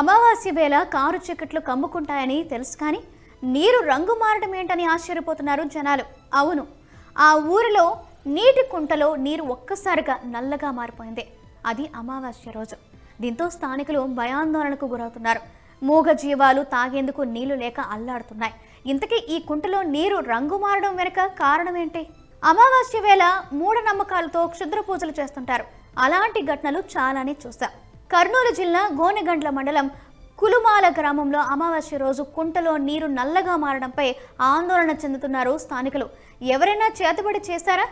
అమావాస్య వేళ కారు చీకట్లు కమ్ముకుంటాయని తెలుసు కానీ నీరు రంగు మారడం ఏంటని ఆశ్చర్యపోతున్నారు జనాలు. అవును ఆ ఊరిలో నీటి కుంటలో నీరు ఒక్కసారిగా నల్లగా మారిపోయింది. అది అమావాస్య రోజు. దీంతో స్థానికులు భయాందోళనకు గురవుతున్నారు. మూగ జీవాలు తాగేందుకు నీళ్ళు లేక అల్లాడుతున్నాయి. ఇంతకీ ఈ కుంటలో నీరు రంగు మారడం వెనుక కారణం ఏంటి? అమావాస్య వేళ మూఢనమ్మకాలతో క్షుద్ర పూజలు చేస్తుంటారు. అలాంటి ఘటనలు చాలానే చూశాం. కర్నూలు జిల్లా గోనెగండ్ల మండలం కులుమాల గ్రామంలో అమావాస్య రోజు కుంటలో నీరు నల్లగా మారడంపై ఆందోళన చెందుతున్నారు స్థానికులు. ఎవరైనా చేతబడి చేశారా?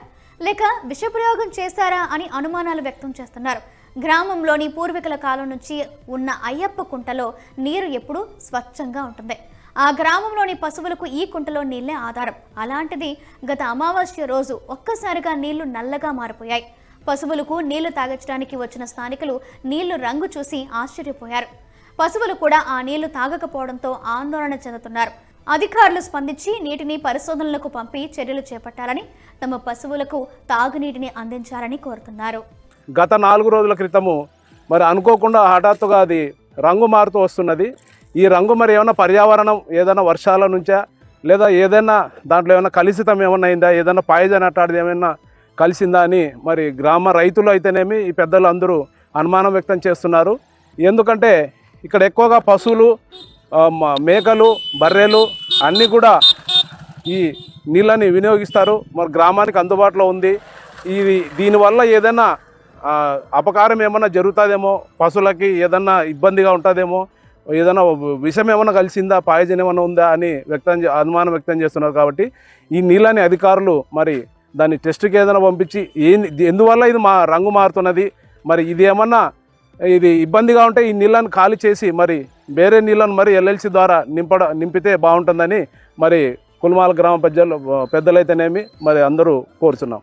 లేక విషప్రయోగం చేశారా అని అనుమానాలు వ్యక్తం చేస్తున్నారు. గ్రామంలోని పూర్వీకుల కాలం నుంచి ఉన్న అయ్యప్ప కుంటలో నీరు ఎప్పుడూ స్వచ్ఛంగా ఉంటుంది. ఆ గ్రామంలోని పశువులకు ఈ కుంటలో నీళ్ళే ఆధారం. అలాంటిది గత అమావాస్య రోజు ఒక్కసారిగా నీళ్ళు నల్లగా మారిపోయాయి. పశువులకు నీళ్ళు తాగించడానికి వచ్చిన స్థానికులు నీళ్ళు రంగు చూసి ఆశ్చర్యపోయారు. పశువులు కూడా ఆ నీళ్ళు తాగకపోవడంతో ఆందోళన చెందుతున్నారు. అధికారులు స్పందించి నీటిని పరిశోధనలకు పంపి చర్యలు చేపట్టాలని తమ పశువులకు తాగునీటిని అందించాలని కోరుతున్నారు. గత నాలుగు రోజుల క్రితము మరి అనుకోకుండా హఠాత్తుగా అది రంగు మారుతూ వస్తున్నది. ఈ రంగు మరి ఏమైనా పర్యావరణం ఏదైనా వర్షాల నుంచా లేదా ఏదైనా దాంట్లో ఏమైనా కలుషితం ఏమైనా అయిందా? ఏదైనా పాయిజన్ అట్టాడిది ఏమైనా కలిసిందా అని మరి గ్రామ రైతులు అయితేనేమి ఈ పెద్దలు అందరూ అనుమానం వ్యక్తం చేస్తున్నారు. ఎందుకంటే ఇక్కడ ఎక్కువగా పశువులు మేకలు బర్రెలు అన్నీ కూడా ఈ నీళ్ళని వినియోగిస్తారు. మరి గ్రామానికి అందుబాటులో ఉంది. ఇది దీనివల్ల ఏదైనా అపకారం ఏమైనా జరుగుతుందేమో? పశువులకి ఏదన్నా ఇబ్బందిగా ఉంటుందేమో? ఏదైనా విషం ఏమైనా కలిసిందా? పాయజన్ ఏమైనా ఉందా? అని వ్యక్తం చే- అనుమానం వ్యక్తం చేస్తున్నారు కాబట్టి ఈ నీళ్ళని అధికారులు మరి దాన్ని టెస్ట్కి ఏదైనా పంపించి ఏంది ఎందువల్ల ఇది మా రంగు మారుతున్నది? మరి ఇది ఏమన్నా ఇది ఇబ్బందిగా ఉంటే ఈ నీళ్ళని ఖాళీ చేసి మరి వేరే నీళ్ళను మరి ఎల్ఎల్సి ద్వారా నింపడ నింపితే బాగుంటుందని మరి కుల్మాల గ్రామ పెద్దలు పెద్దలైతేనేమి మరి అందరూ కోరుచున్నాం.